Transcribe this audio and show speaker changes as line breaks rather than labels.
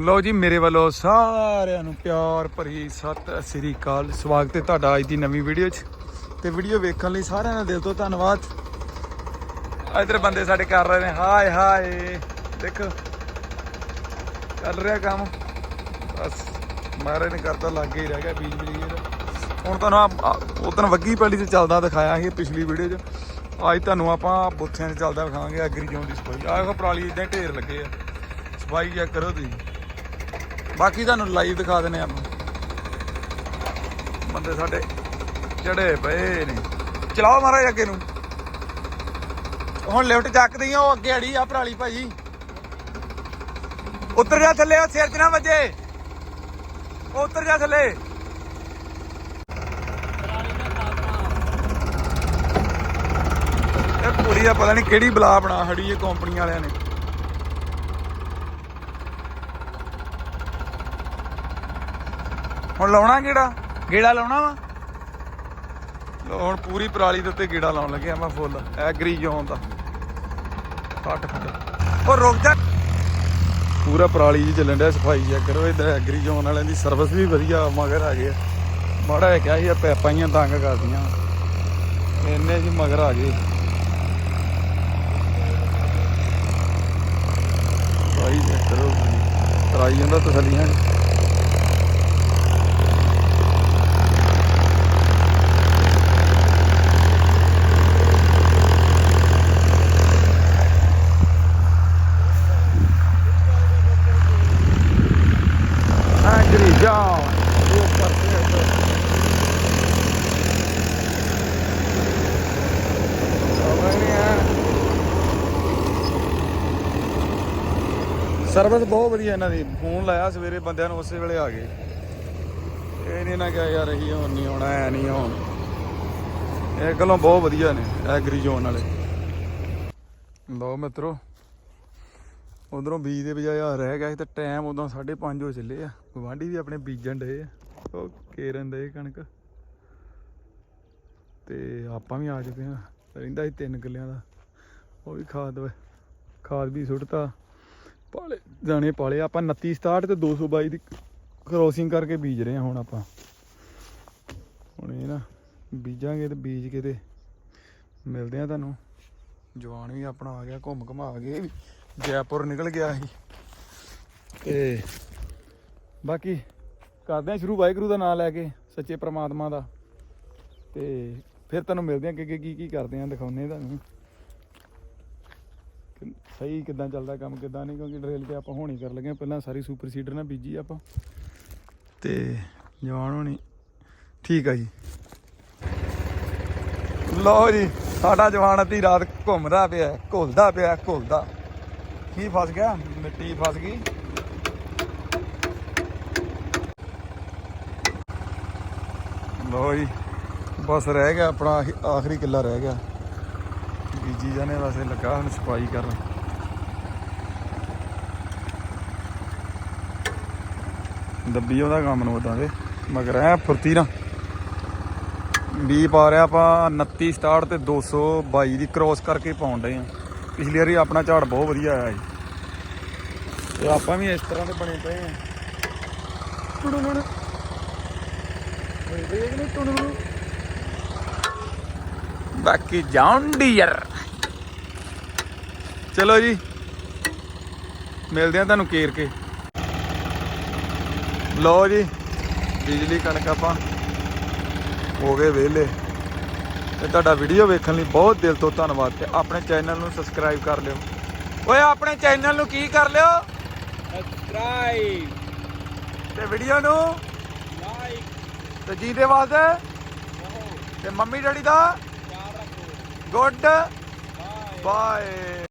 ਲਓ ਜੀ, ਮੇਰੇ ਵੱਲੋਂ ਸਾਰਿਆਂ ਨੂੰ ਪਿਆਰ ਭਰੀ ਸਤਿ ਸ੍ਰੀ ਅਕਾਲ। ਸਵਾਗਤ ਹੈ ਤੁਹਾਡਾ ਅੱਜ ਦੀ ਨਵੀਂ ਵੀਡੀਓ 'ਚ। ਤੇ ਵੀਡੀਓ ਵੇਖਣ ਲਈ ਸਾਰਿਆਂ ਦਾ ਦਿਲ ਤੋਂ ਧੰਨਵਾਦ। ਇਧਰ ਬੰਦੇ ਸਾਡੇ ਕਰ ਰਹੇ ਨੇ। ਹਾਏ ਹਾਏ। ਦੇਖੋ, ਚੱਲ ਰਿਹਾ ਕੰਮ। ਬਸ, ਮਾਰੇ ਨੇ ਕਰਤਾ, ਲੱਗੇ ਹੀ ਰਹਿ ਗਿਆ, ਬੀਜ ਬੀਜ ਹੁਣ ਤੁਹਾਨੂੰ ਉਦੋਂ ਵੱਗੀ ਪੈਲੀ 'ਚ ਚੱਲਦਾ ਦਿਖਾਇਆ ਸੀ ਪਿਛਲੀ ਵੀਡੀਓ 'ਚ। ਅੱਜ ਤੁਹਾਨੂੰ ਆਪਾਂ ਬੁੱਥਿਆਂ 'ਚ ਚੱਲਦਾ ਵਿਖਾਵਾਂਗੇ, ਐਗਰੀ ਜ਼ੋਨ ਦੀ ਸਫ਼ਾਈ। ਆਹ ਦੇਖੋ ਪਰਾਲੀ ਇਦਾਂ ਢੇਰ ਲੱਗੇ ਆ। ਸਫ਼ਾਈ ਚੈੱਕ ਕਰੋ ਤੁਸੀਂ। ਬਾਕੀ ਤੁਹਾਨੂੰ ਲਾਈਵ ਦਿਖਾ ਦਿੰਨੇ ਆਪਾਂ। ਬੰਦੇ ਸਾਡੇ ਚੜੇ ਪਏ ਨੇ। ਚਲਾਓ ਮਹਾਰਾਜ ਅੱਗੇ ਨੂੰ। ਹੁਣ ਲਿਫਟ ਚੱਕਦੀ ਆ ਉਹ ਅੱਗੇ ਅੜੀ ਆ ਪਰਾਲੀ ਭਾਜੀ। ਉੱਤਰ ਜਾ ਥੱਲੇ ਆ ਸਿਰ 'ਚ ਨਾ ਵੱਜੇ। ਉਹ ਉੱਤਰ ਜਾ ਥੱਲੇ। ਇਹ ਪੂਰੀ ਆ, ਪਤਾ ਨਹੀਂ ਕਿਹੜੀ ਬਲਾ ਬਣਾ ਖੜੀ ਇਹ ਕੰਪਨੀ ਵਾਲਿਆਂ ਨੇ। ਹੁਣ ਲਾਉਣਾ ਗੇੜਾ ਗੇੜਾ ਲਾਉਣਾ ਵਾ? ਲਓ ਹੁਣ ਪੂਰੀ ਪਰਾਲੀ ਦੇ ਉੱਤੇ ਗੇੜਾ ਲਾਉਣ ਲੱਗਿਆ ਮੈਂ ਫੁੱਲ। ਐਗਰੀ ਜ਼ੋਨ ਦਾ। ਕੱਟ ਫੁੱਟ। ਉਹ ਰੁਕ ਜਾ। ਪੂਰਾ ਪਰਾਲੀ ਜੀ ਚੱਲਣ ਡਿਆ, ਸਫ਼ਾਈ ਚੈੱਕ ਕਰੋ ਇਧਰ ਐਗਰੀ ਜ਼ੋਨ ਵਾਲਿਆਂ ਦੀ ਸਰਵਿਸ ਵੀ ਵਧੀਆ, ਮਗਰ ਆ ਗਏ ਮਾੜਾ ਜਿਹਾ ਕਿਹਾ ਸੀ ਪੈਪਾਂ ਹੀ ਤੰਗ ਕਰਦੀਆਂ। ਇੰਨੇ ਜੀ ਮਗਰ ਆ ਗਏ। ਸਫ਼ਾਈ ਚੈੱਕ ਕਰੋ, ਕਰਾਈ ਜਾਂਦਾ ਤਸੱਲੀਆਂ ਐਗਰੀ ਜਾਓ ਉਹ ਕਰਦੇ ਸਰਵਿਸ ਬਹੁਤ ਵਧੀਆ ਇਹਨਾਂ ਦੀ। ਫੋਨ ਲਾਇਆ ਸਵੇਰੇ ਬੰਦਿਆਂ ਨੂੰ, ਉਸੇ ਵੇਲੇ ਆ ਗਏ। ਇਹ ਨਹੀਂ ਨਾ ਕਿਹਾ, ਯਾਰ, ਇਹੀ ਹੁਣ ਨਹੀਂ ਆਉਣਾ, ਐ ਨਹੀਂ ਹੁਣ ਇਹ ਗੱਲੋਂ ਬਹੁਤ ਵਧੀਆ ਨੇ, ਐਗਰੀ ਜ਼ੋਨ ਵਾਲੇ। ਲਓ ਮਿੱਤਰੋ, ਉਧਰੋਂ ਬੀਜ ਦੇ ਬਜਾਏ ਆ ਰਹਿ ਗਿਆ ਸੀ ਤੇ ਟਾਈਮ ਉਦੋਂ 5:30 ਹੋ ਚੱਲੇ ਆ। ਗਵਾਂਢੀ ਵੀ ਆਪਣੇ ਬੀਜਣ ਡਏ ਆ। ਉਹ ਕੇਰਨ ਦੇ ਕਣਕ। ਤੇ ਆਪਾਂ ਵੀ ਆ ਚੁੱਕੇ ਆ। ਰਹਿੰਦਾ ਸੀ ਤਿੰਨ ਕਿੱਲਿਆਂ ਦਾ। ਉਹ ਵੀ ਖਾਦ ਵਾ- ਖਾਦ ਵੀ ਸੁੱਟਤਾ। ਪਾਲੇ, ਦਾਣੇ ਪਾਲੇ, ਆਪਾਂ 29 67 ਤੇ 222 ਦੀ ਕ੍ਰੋਸਿੰਗ ਕਰਕੇ ਬੀਜ ਰਹੇ ਹਾਂ ਹੁਣ ਆਪਾਂ। ਹੁਣ ਇਹ ਨਾ ਬੀਜਾਂਗੇ ਤੇ ਬੀਜ ਕੇ ਤੇ ਮਿਲਦੇ ਆ ਤੁਹਾਨੂੰ। ਜਵਾਨ ਵੀ ਆਪਣਾ ਆ ਗਿਆ, ਘੁੰਮ ਘਮਾ ਕੇ ਵੀ ਜੈਪੁਰ ਨਿਕਲ ਗਿਆ ਸੀ। ਤੇ ਬਾਕੀ ਕਰਦੇ ਆ ਸ਼ੁਰੂ, ਵਾਹਿਗੁਰੂ ਦਾ ਨਾਮ ਲੈ ਕੇ, ਸੱਚੇ ਪ੍ਰਮਾਤਮਾ ਦਾ। ਤੇ ਫਿਰ ਤੁਹਾਨੂੰ ਮਿਲਦੇ ਆ ਕਿ ਕਿ- ਕੀ ਕੀ ਕਰਦੇ ਆ ਦਿਖਾਉਨੇ ਤੁਹਾਨੂੰ। ਕਿ ਸਹੀ ਕਿਦਾਂ ਚੱਲਦਾ ਕੰਮ ਕਿਦਾਂ ਨਹੀਂ, ਕਿਉਂਕਿ ਡਰੇਲ ਤੇ ਆਪਾਂ ਹੋਣੀ ਕਰ ਲੱਗੇ ਪਹਿਲਾਂ ਸਾਰੀ ਸੁਪਰ ਸੀਡਰ ਨਾਲ ਬੀਜੀ ਆਪਾਂ। ਤੇ ਜਵਾਨ ਹੋਣੀ। ਠੀਕ ਆ ਜੀ। ਲਓ ਜੀ, ਸਾਡਾ ਜਵਾਨ ਅੱਧੀ ਰਾਤ ਘੁੰਮਦਾ ਪਿਆ, ਘੁਲਦਾ ਪਿਆ, ਘੁਲਦਾ। ਕੀ ਫਸ ਗਿਆ? ਮਿੱਟੀ ਫਸ ਗਈ। ਲਓ ਜੀ, ਬਸ ਰਹਿ ਗਿਆ ਆਪਣਾ, ਆਖਰੀ ਕਿੱਲਾ ਰਹਿ ਗਿਆ। ਬੀਜੀ ਜਾਣੇ ਵਾਸਤੇ ਲੱਗਾ ਹੁਣ ਸਫ਼ਾਈ ਕਰਨ। ਦੱਬੀ ਉਹਦਾ ਕੰਮ ਨੂੰ ਉਦਾਂ ਦੇ ਮਗਰ ਐ ਫੁਰਤੀ ਨਾ ਵੀ ਪਾ ਰਿਹਾ ਆਪਾਂ 29 67 ਤੇ 222 ਦੀ ਕ੍ਰੋਸ ਕਰਕੇ ਪਾਉਣ ਡਏ ਆ। ਪਿਛਲੀ ਵਾਰੀ ਆਪਣਾ ਝਾੜ ਬਹੁਤ ਵਧੀਆ ਆਇਆ ਜੀ ਤੇ ਆਪਾਂ ਵੀ ਇਸ ਤਰ੍ਹਾਂ ਦੇ ਬਣੇ ਪਏ ਆ। ਦੇਖ ਨੇ ਟੁੜੁੜੁੜ ਬਾਕੀ ਜਾਣ ਡੀਅਰ। ਚਲੋ ਜੀ। ਮਿਲਦੇ ਆ ਤੁਹਾਨੂੰ ਕੇਰ ਕੇ। ਲਓ ਜੀ ਬਿਜਲੀ ਕਣਕ ਆਪਾਂ ਹੋ ਗਏ ਵਿਹਲੇ। ਤੇ ਤੁਹਾਡਾ ਵੀਡੀਓ ਵੇਖਣ ਲਈ ਬਹੁਤ ਦਿਲ ਤੋਂ ਧੰਨਵਾਦ ਤੇ ਆਪਣੇ ਚੈਨਲ ਨੂੰ ਸਬਸਕ੍ਰਾਈਬ ਕਰ ਲਿਓ। ਓਏ ਆਪਣੇ ਚੈਨਲ ਨੂੰ ਕੀ ਕਰ ਲਿਓ?
ਸਬਸਕ੍ਰਾਈਬ
ਤੇ ਵੀਡੀਓ ਨੂੰ
ਲਾਈਕ
ਤੇ ਜੀ ਦੇ ਵਾਸਤੇ ਤੇ ਮੰਮੀ ਡੈਡੀ ਦਾ? ਗੁੱਡ। ਬਾਏ